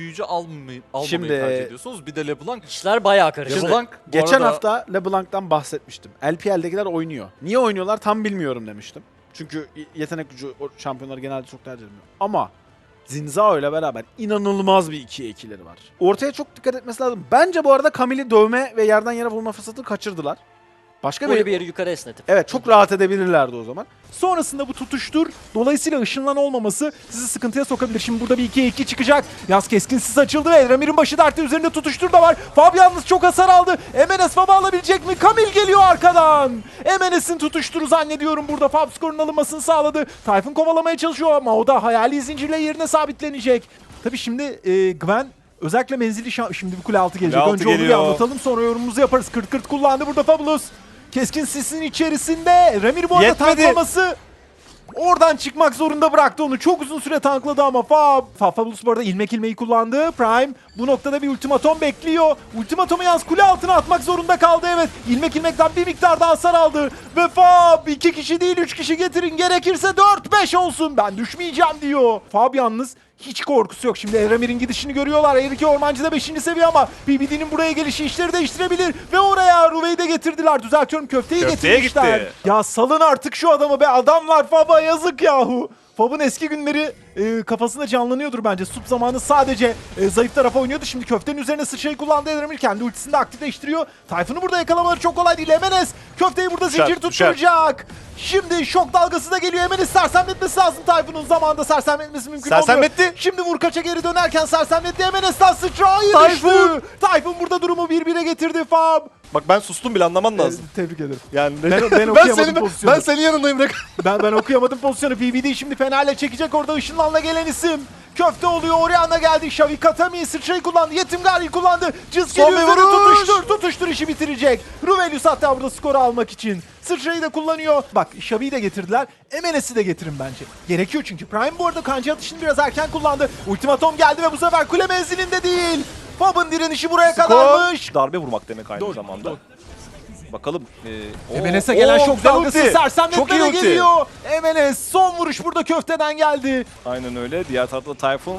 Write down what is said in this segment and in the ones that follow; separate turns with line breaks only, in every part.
büyücü almayı, almamayı
Şimdi-
tercih ediyorsunuz. Bir de LeBlanc.
İşler bayağı karıştı.
LeBlanc
Geçen
arada-
hafta LeBlanc'tan bahsetmiştim. LPL'dekiler oynuyor. Niye oynuyorlar tam bilmiyorum demiştim. Çünkü yetenek gücü o şampiyonları genelde çok tercih edilmiyor. Ama Zinzao ile beraber inanılmaz bir 2'ye 2'leri var. Ortaya çok dikkat etmesi lazım. Bence bu arada Camille'i dövme ve yerden yere vurma fırsatını kaçırdılar. Başka
Böyle
bir...
yeri yukarı esnetip.
Evet çok rahat edebilirlerdi o zaman.
Sonrasında bu tutuştur. Dolayısıyla ışınlan olmaması sizi sıkıntıya sokabilir. Şimdi burada bir 2'ye 2 çıkacak. Yaz keskinsiz açıldı ve Elramir'in başı dertte üzerinde tutuştur da var. Fab yalnız çok hasar aldı. Emenes Fab'ı alabilecek mi? Kamil geliyor arkadan. Emenes'in tutuşturu zannediyorum burada. Fab skorun alınmasını sağladı. Tayfun kovalamaya çalışıyor ama o da hayali zincirle yerine sabitlenecek. Tabii şimdi e, Gwen Özellikle menzili şimdi bir kule altı gelecek.
altı
Önce onu bir
geliyor.
anlatalım sonra yorumumuzu yaparız. Kırt kırt kullandı burada Fabulous. Keskin sisin içerisinde. Remir bu arada
Yetmedi.
tanklaması Oradan çıkmak zorunda bıraktı onu. Çok uzun süre tankladı ama Fab. Fab Fabulous bu arada ilmek ilmeği kullandı. Prime bu noktada bir ultimatom bekliyor. Ultimatomu yalnız kule altına atmak zorunda kaldı evet. İlmek ilmekten bir miktar daha hasar aldı. Ve Fab iki kişi değil üç kişi getirin. Gerekirse 4-5 olsun. Ben düşmeyeceğim diyor. Fab yalnız hiç korkusu yok. Şimdi Eramir'in gidişini görüyorlar. Erik Ormancı da 5. seviye ama BBD'nin buraya gelişi işleri değiştirebilir. Ve oraya Ruve'yi de getirdiler. Düzeltiyorum köfteyi
Köfteye
getirmişler.
gitti.
Ya salın artık şu adamı be. Adamlar Fab'a yazık yahu. Fab'ın eski günleri e, kafasında canlanıyordur bence. Sup zamanı sadece e, zayıf tarafa oynuyordu. Şimdi köftenin üzerine sıçrayı kullandı Edemir. Kendi ultisini de aktifleştiriyor. Tayfun'u burada yakalamaları çok kolay değil. Emenes köfteyi burada zincir
düşer.
tutturacak. Şimdi şok dalgası da geliyor. Emenes sersemletmesi lazım Tayfun'un. Zamanında sersemletmesi mümkün olmuyor.
Sersemletti.
Şimdi vurkaça geri dönerken sersemletti. Emenes'ten sıçrayı
Tayfun.
düştü. Tayfun burada durumu 1-1'e getirdi Fab.
Bak ben sustum bile anlaman lazım.
E, tebrik ederim.
Yani
Ben- ben
ben,
okuyamadım
senin
pozisyonu.
ben senin yanındayım.
Ben ben okuyamadım pozisyonu. PBD şimdi Fener'le çekecek orada ışınlanla gelen isim. Köfte oluyor. Oriana geldi. Şavik Katami sıçrayı kullandı. Yetim Gari kullandı. Cız
Son
geliyor.
bir
üzerine
vuruş.
Tutuştur. Tutuştur işi bitirecek. Ruvelius hatta burada skoru almak için. Sıçrayı da kullanıyor. Bak Şavi'yi de getirdiler. Emenes'i de getirin bence. Gerekiyor çünkü. Prime bu arada kanca atışını biraz erken kullandı. Ultimatom geldi ve bu sefer kule menzilinde değil. Fab'ın direnişi buraya kadarmış.
Darbe vurmak demek aynı
Doğru,
zamanda.
doğru.
Bakalım.
Emenes'e gelen
oo,
şok
güzel
dalgası sersemletme de geliyor. Emenes son vuruş burada köfteden geldi.
Aynen öyle. Diğer tarafta Tayfun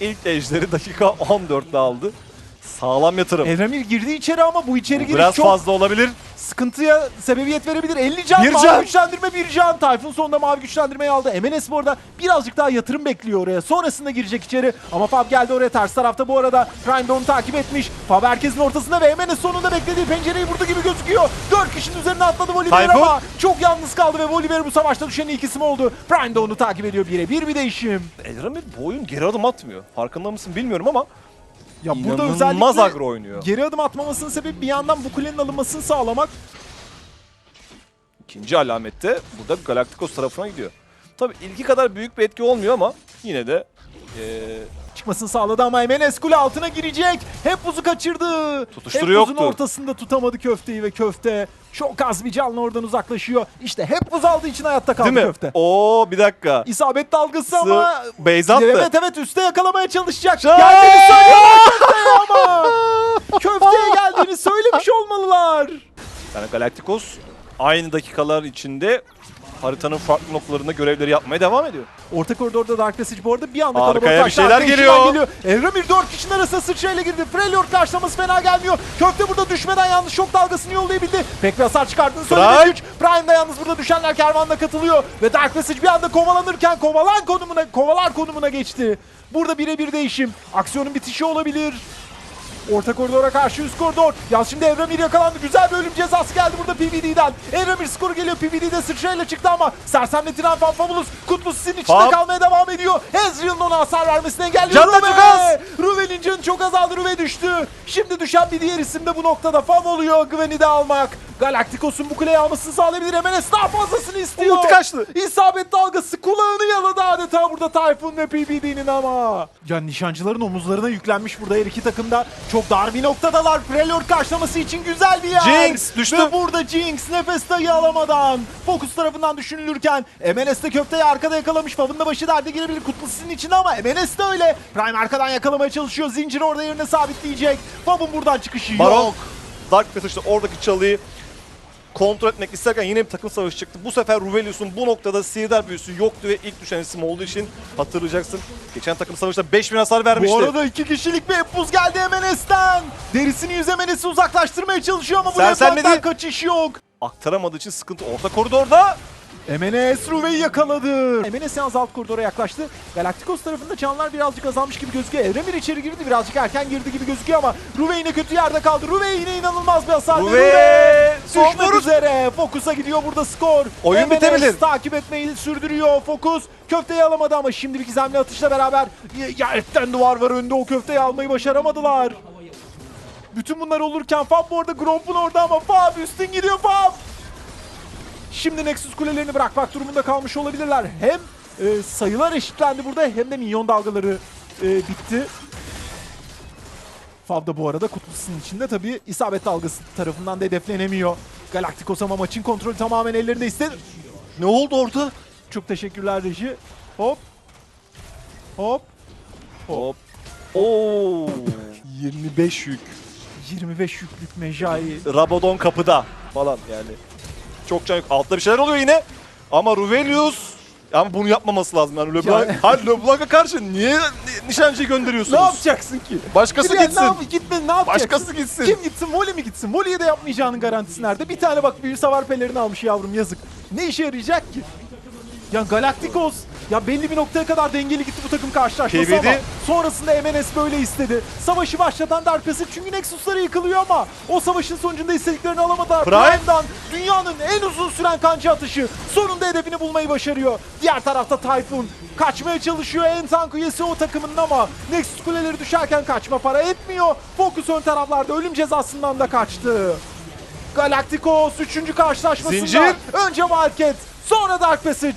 ilk ejderi dakika 14'te aldı. Sağlam yatırım.
Evramil girdi içeri ama bu içeri giriş
Biraz
çok
fazla olabilir.
sıkıntıya sebebiyet verebilir. 50 can
Bir
mavi
can.
güçlendirme bir can. Tayfun sonunda mavi güçlendirmeyi aldı. Emenes bu arada birazcık daha yatırım bekliyor oraya. Sonrasında girecek içeri. Ama Fab geldi oraya ters tarafta bu arada. De onu takip etmiş. Fab herkesin ortasında ve Emenes sonunda beklediği pencereyi vurdu gibi gözüküyor. 4 kişinin üzerine atladı Volibear
Tayfun.
ama çok yalnız kaldı ve Volibear bu savaşta düşen ilk isim oldu. Prime de onu takip ediyor. Birebir bir değişim.
Elramir bu oyun geri adım atmıyor. Farkında mısın bilmiyorum ama
Ya burada özellikle
agro oynuyor.
geri adım atmamasının sebebi bir yandan bu kulenin alınmasını sağlamak.
İkinci alamette burada Galacticos tarafına gidiyor. Tabii ilki kadar büyük bir etki olmuyor ama yine de ee,
çıkmasını sağladı ama Emenes kule altına girecek. Hep buzu kaçırdı.
Tutuşturu
Hep buzun
yoktu.
ortasında tutamadı köfteyi ve köfte çok az bir canlı oradan uzaklaşıyor. İşte hep buz aldığı için hayatta kaldı
değil mi?
köfte.
Oo bir dakika.
İsabet dalgası ama
Beyza attı.
evet evet üste yakalamaya çalışacak. Geldiğini söylüyorlar köfteye ama. Köfteye geldiğini söylemiş olmalılar.
Yani Galacticos aynı dakikalar içinde haritanın farklı noktalarında görevleri yapmaya devam ediyor.
Orta koridorda Dark Passage bu arada bir anda
Arkaya
kalabalık
bir
taşlar
şeyler geliyor.
geliyor. Evramir 4 kişinin arasına sıçrayla girdi. Freljord karşılaması fena gelmiyor. Köfte burada düşmeden yalnız şok dalgasını yollayabildi. Pek bir hasar çıkardığını söyledi
Prime.
güç. Prime de yalnız burada düşenler kervanla katılıyor. Ve Dark Passage bir anda kovalanırken kovalan konumuna, kovalar konumuna geçti. Burada birebir değişim. Aksiyonun bitişi olabilir. Orta koridora karşı üst koridor. Ya şimdi Evramir yakalandı. Güzel bir ölüm cezası geldi burada PBD'den. Evramir skoru geliyor. PBD'de sıçrayla çıktı ama sersemletilen Fanfabulous Kutlu sizin içinde
Fab.
kalmaya devam ediyor. Ezreal'ın ona hasar vermesini engelliyor.
Canı da çok az.
Canı çok azaldı. Ruve düştü. Şimdi düşen bir diğer isim de bu noktada Fav oluyor. Gwen'i de almak. Galacticos'un bu kuleyi almasını sağlayabilir. Emenes daha fazlasını istiyor.
Umut kaçtı.
İsabet dalgası kulağını yaladı adeta burada Tayfun ve PBD'nin ama. Ya nişancıların omuzlarına yüklenmiş burada her iki takım da çok dar bir noktadalar. Freljord karşılaması için güzel bir yer.
Jinx düştü.
Ve burada Jinx nefes dahi alamadan Focus tarafından düşünülürken MNS de köfteyi arkada yakalamış. Fav'ın da başı derde girebilir kutlusuzun içinde ama MNS de öyle. Prime arkadan yakalamaya çalışıyor. Zincir orada yerine sabitleyecek. Fav'ın buradan çıkışı
Baron
yok.
Dark Passage'da oradaki çalıyı kontrol etmek isterken yine bir takım savaşı çıktı. Bu sefer Ruvelius'un bu noktada sihirdar büyüsü yoktu ve ilk düşen isim olduğu için hatırlayacaksın. Geçen takım savaşta 5000 hasar vermişti.
Bu arada iki kişilik bir buz geldi MNS'ten. Derisini yüz MNS'i uzaklaştırmaya çalışıyor ama bu. Leblanc'dan kaçış yok.
Aktaramadığı için sıkıntı orta koridorda.
MNS Ruve'yi yakaladı. MNS yalnız alt koridora yaklaştı. Galacticos tarafında canlar birazcık azalmış gibi gözüküyor. Evremir içeri girdi birazcık erken girdi gibi gözüküyor ama Ruve yine kötü yerde kaldı. Ruve yine inanılmaz bir hasar.
Ruve! Son
düşmek üzere. Fokus'a gidiyor burada skor.
Oyun
MNS
bitebilir.
takip etmeyi sürdürüyor. Fokus köfteyi alamadı ama şimdi bir gizemli atışla beraber ya etten duvar var önünde o köfteyi almayı başaramadılar. Bütün bunlar olurken Fab bu arada Gromp'un orada ama Fab üstün gidiyor Fab. Şimdi Nexus kulelerini bırakmak durumunda kalmış olabilirler. Hem e, sayılar eşitlendi burada hem de minyon dalgaları e, bitti. Fav da bu arada kutusunun içinde tabii isabet dalgası tarafından da hedeflenemiyor. Galacticos ama maçın kontrolü tamamen ellerinde istedi.
Ne oldu orada?
Çok teşekkürler Reji. Hop. Hop.
Hop. Oo. 25 yük.
25 yüklük Mejai.
Rabadon kapıda falan yani. Çok can. Altta bir şeyler oluyor yine. Ama Ruvelius ama bunu yapmaması lazım yani LeBlanc.
Ya-
Hayır LeBlanc'a karşı niye ni- nişancıyı gönderiyorsunuz?
Ne yapacaksın ki?
Başkası
Yani
gitsin.
Ne yap- gitme, ne yapacaksın?
Başkası gitsin.
Kim gitsin? Voli mi gitsin? Voli'ye de yapmayacağının garantisi nerede? Bir tane bak büyü savar pelerini almış yavrum yazık. Ne işe yarayacak ki? Ya Galacticos ya belli bir noktaya kadar dengeli gitti bu takım karşılaşması
KBD.
ama sonrasında MNS böyle istedi. Savaşı başlatan Dark Passage çünkü Nexus'ları yıkılıyor ama o savaşın sonucunda istediklerini alamadılar.
Prime.
Prime'dan dünyanın en uzun süren kanca atışı sonunda hedefini bulmayı başarıyor. Diğer tarafta Typhoon kaçmaya çalışıyor en tank üyesi o takımın ama Nexus kuleleri düşerken kaçma para etmiyor. Focus ön taraflarda ölüm cezasından da kaçtı. Galacticos 3. karşılaşmasında
Zincir.
önce Wildcat sonra Dark Passage